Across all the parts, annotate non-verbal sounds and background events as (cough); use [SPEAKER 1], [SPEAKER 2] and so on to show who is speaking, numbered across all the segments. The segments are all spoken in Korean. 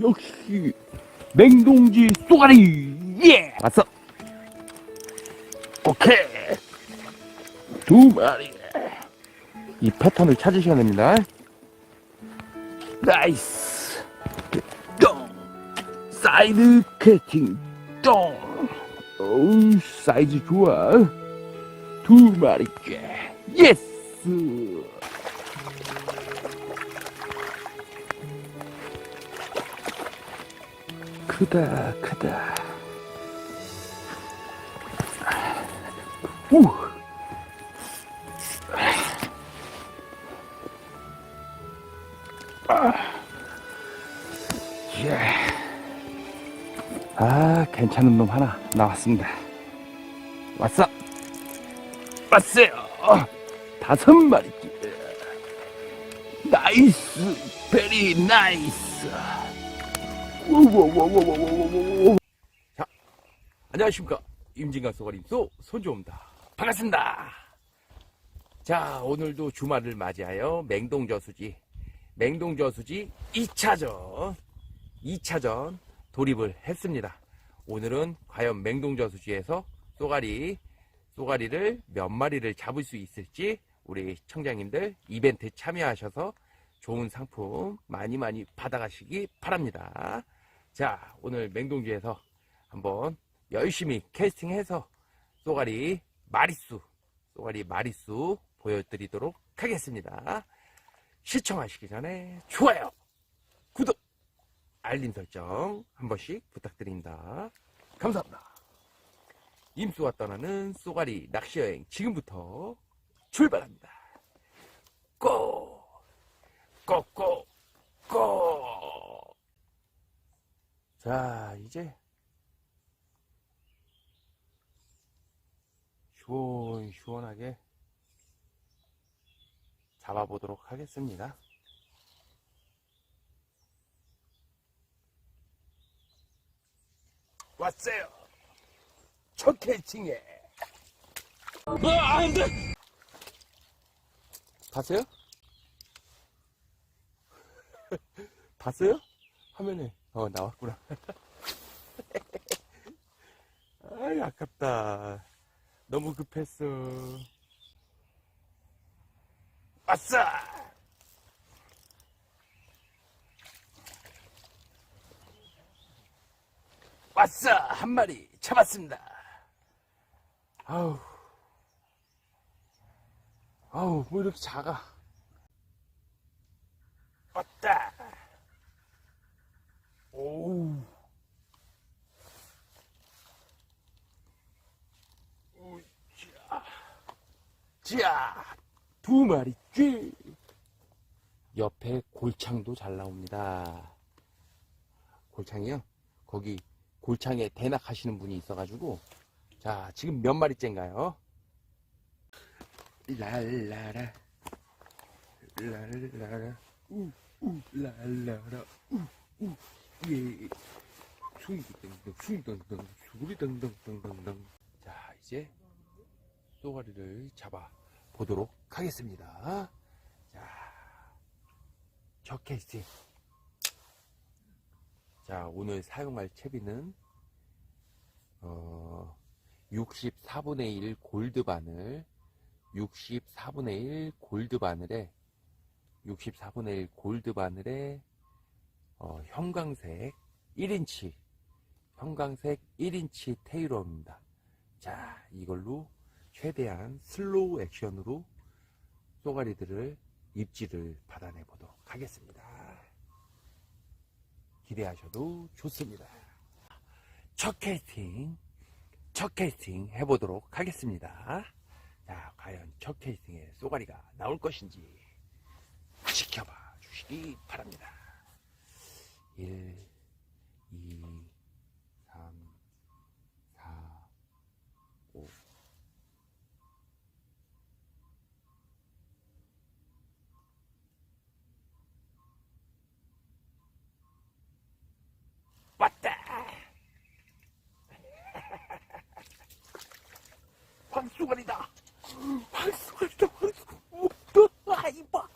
[SPEAKER 1] 역시 맹동지 쏘가리. 예! 왔어. 오케이. 두 마리. 이 패턴을 찾으셔야 됩니다. 나이스. 똥. 사이드 캐팅 똥. 어우 사이즈 좋아. 두 마리 째 예스 크다 크다 우 예. 아, 괜찮은 놈 하나 나왔습니다. 왔어. 왔어요. 다섯 마리째. 나이스. 베리 나이스. 자, 안녕하십니까. 임진강 소가림소 손조입니다. 반갑습니다. 자, 오늘도 주말을 맞이하여 맹동저수지, 맹동저수지 2차전, 2차전 돌입을 했습니다. 오늘은 과연 맹동저수지에서 쏘가리, 쏘가리를 몇 마리를 잡을 수 있을지 우리 청장님들 이벤트 참여하셔서 좋은 상품 많이 많이 받아가시기 바랍니다. 자, 오늘 맹동지에서 한번 열심히 캐스팅해서 쏘가리 마리수, 쏘가리 마리수 보여드리도록 하겠습니다. 시청하시기 전에 좋아요, 구독, 알림 설정 한 번씩 부탁드립니다. 감사합니다. 임수와 떠나는 쏘가리 낚시여행 지금부터 출발합니다. 고! 고! 고! 고! 자, 이제 시원시원하게 잡아보도록 하겠습니다. 왔어요. 첫 캐칭에. 아, 안 돼! 봤어요? (laughs) 봤어요? 화면에. 어, 나왔구나. (laughs) 아이, 아깝다. 너무 급했어. 왔어! 왔어! 한 마리 잡았습니다. 아우. 아우, 뭐 이렇게 작아. 왔다! 오우. 우자. 자, 두 마리째. 옆에 골창도 잘 나옵니다. 골창이요? 거기 골창에 대낙 하시는 분이 있어 가지고 자 지금 몇 마리째인가요? 랄라라 랄라라 우우 랄라라 우우예 수이 덩덩 수이 덩덩 수구리 덩덩 덩덩덩 자 이제 쏘가리를 잡아 보도록 하겠습니다 자첫 캐스팅 자, 오늘 사용할 채비는 어, 64분의 1 골드 바늘, 64분의 1 골드 바늘에 64분의 1 골드 바늘에 어, 형광색 1인치 형광색 1인치 테일러입니다. 자, 이걸로 최대한 슬로우 액션으로 쏘가리들을 입질을 받아내 보도록 하겠습니다. 기대하셔도 좋습니다. 첫 캐스팅, 첫 캐스팅 해보도록 하겠습니다. 자, 과연 첫 캐스팅에 쏘가리가 나올 것인지 지켜봐 주시기 바랍니다. 1, 2, 3, 4, 5. 왔다! 황수건이다! 황수건이다, 황수건! 아, 이봐!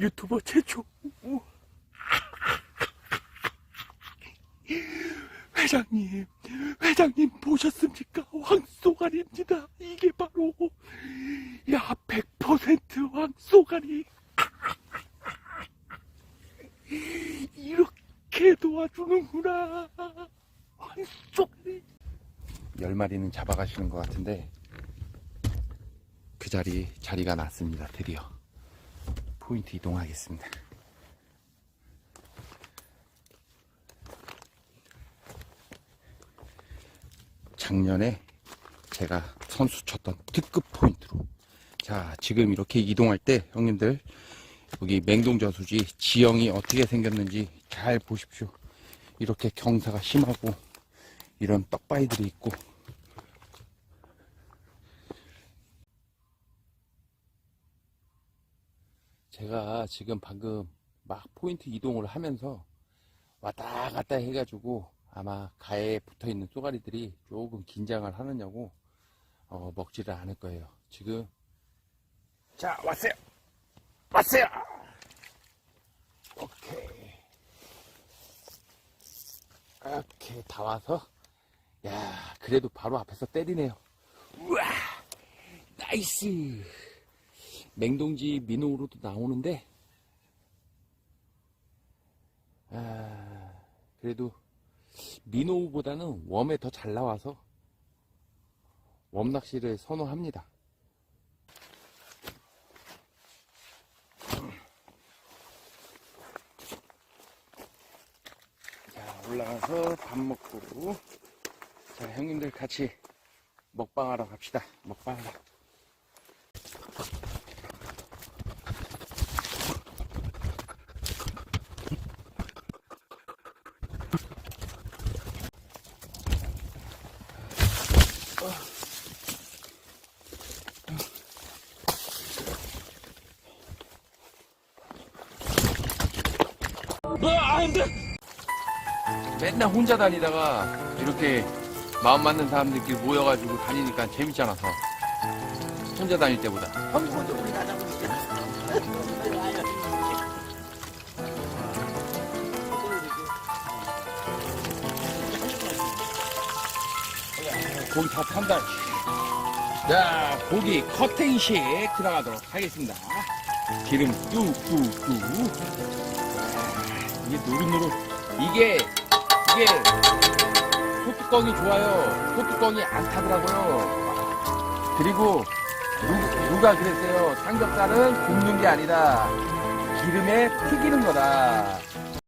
[SPEAKER 1] 유튜버 최초. 회장님, 회장님 보셨습니까? 황소가리입니다. 이게 바로, 야, 100% 황소가리. 이렇게 도와주는구나. 황소가리. 열 마리는 잡아가시는 것 같은데, 그 자리, 자리가 났습니다. 드디어. 포인트 이동하겠습니다. 작년에 제가 선수 쳤던 특급 포인트로. 자, 지금 이렇게 이동할 때 형님들 여기 맹동저수지 지형이 어떻게 생겼는지 잘 보십시오. 이렇게 경사가 심하고 이런 떡바위들이 있고 제가 지금 방금 막 포인트 이동을 하면서 왔다 갔다 해가지고 아마 가에 붙어 있는 쏘가리들이 조금 긴장을 하느냐고 어, 먹지를 않을 거예요. 지금 자 왔어요. 왔어요. 오케이. 오케이 다 와서 야 그래도 바로 앞에서 때리네요. 우와 나이스. 맹동지 민호로도 나오는데 아 그래도 민호보다는 웜에 더 잘 나와서 웜 낚시를 선호합니다. 자 올라가서 밥 먹고 자 형님들 같이 먹방하러 갑시다. 먹방하러. 맨날 혼자 다니다가 이렇게 마음 맞는 사람들끼리 모여가지고 다니니까 재밌잖아 서 혼자 다닐 때보다.
[SPEAKER 2] 우리 가자고.
[SPEAKER 1] 고기 다 탄다. 자 고기 커팅식 들어가도록 하겠습니다. 기름 뚝뚝뚝. 아, 이게 노릇노릇. 이게 이게 소뚜껑이 좋아요. 소뚜껑이 안 타더라고요. 그리고 누, 누가 그랬어요? 삼겹살은 굽는 게 아니다 기름에 튀기는 거다